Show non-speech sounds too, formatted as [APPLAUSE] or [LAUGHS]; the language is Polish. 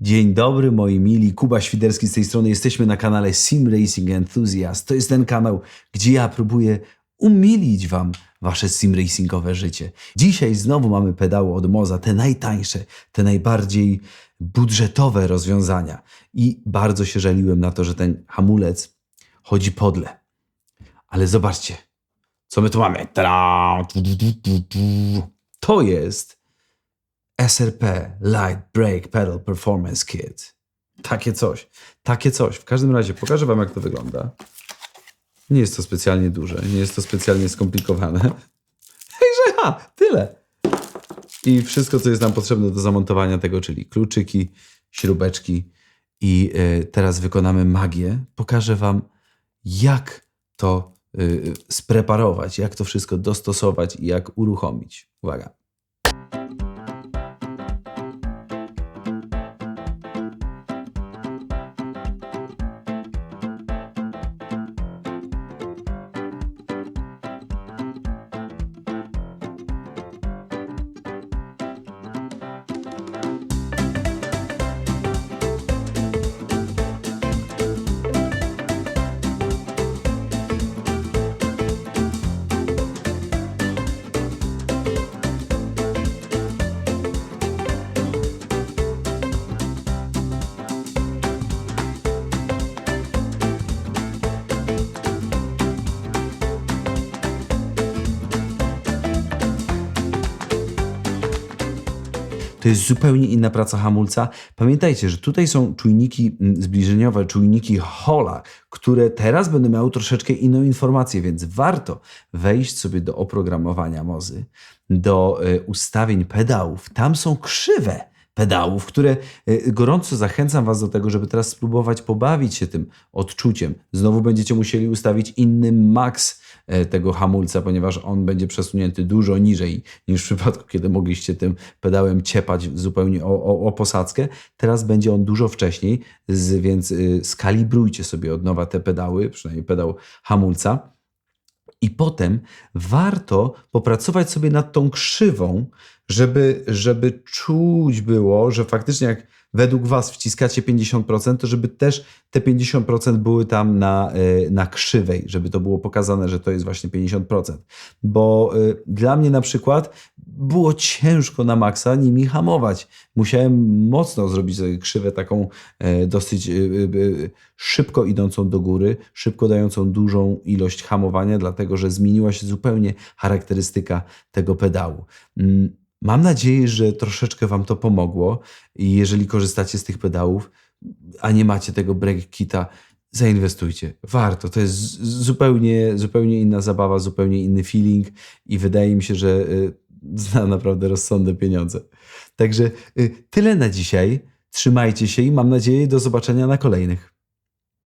Dzień dobry moi mili, Kuba Świderski z tej strony. Jesteśmy na kanale Sim Racing Enthusiast. To jest ten kanał, gdzie ja próbuję umilić wam wasze sim racingowe życie. Dzisiaj znowu mamy pedały od Moza, te najtańsze, te najbardziej budżetowe rozwiązania. I bardzo się żaliłem na to, że ten hamulec chodzi podle. Ale zobaczcie, co my tu mamy. To jest SRP Light Brake Pedal Performance Kit. Takie coś. Takie coś. W każdym razie pokażę Wam, jak to wygląda. Nie jest to specjalnie duże, nie jest to specjalnie skomplikowane. [LAUGHS] Także ha, tyle. I wszystko, co jest nam potrzebne do zamontowania tego, czyli kluczyki, śrubeczki. I e, teraz wykonamy magię. Pokażę Wam, jak to y, spreparować, jak to wszystko dostosować i jak uruchomić. Uwaga. To jest zupełnie inna praca hamulca. Pamiętajcie, że tutaj są czujniki mm, zbliżeniowe, czujniki Hola, które teraz będą miały troszeczkę inną informację, więc warto wejść sobie do oprogramowania Mozy, do e, ustawień pedałów. Tam są krzywe pedałów, które e, gorąco zachęcam Was do tego, żeby teraz spróbować pobawić się tym odczuciem. Znowu będziecie musieli ustawić inny max e, tego hamulca, ponieważ on będzie przesunięty dużo niżej niż w przypadku, kiedy mogliście tym pedałem ciepać zupełnie o, o, o posadzkę. Teraz będzie on dużo wcześniej, więc y, skalibrujcie sobie od nowa te pedały, przynajmniej pedał hamulca. I potem warto popracować sobie nad tą krzywą, żeby, żeby czuć było, że faktycznie jak według Was wciskacie 50%, to żeby też te 50% były tam na, y, na krzywej, żeby to było pokazane, że to jest właśnie 50%. Bo y, dla mnie na przykład było ciężko na maksa nimi hamować. Musiałem mocno zrobić sobie krzywę taką e, dosyć szybko idącą do góry, szybko dającą dużą ilość hamowania, dlatego że zmieniła się zupełnie charakterystyka tego pedału. Mam nadzieję, że troszeczkę Wam to pomogło i jeżeli korzystacie z tych pedałów, a nie macie tego brake kita, zainwestujcie. Warto. To jest zupełnie, zupełnie inna zabawa, zupełnie inny feeling i wydaje mi się, że y, za naprawdę rozsądne pieniądze. Także y, tyle na dzisiaj. Trzymajcie się i mam nadzieję do zobaczenia na kolejnych.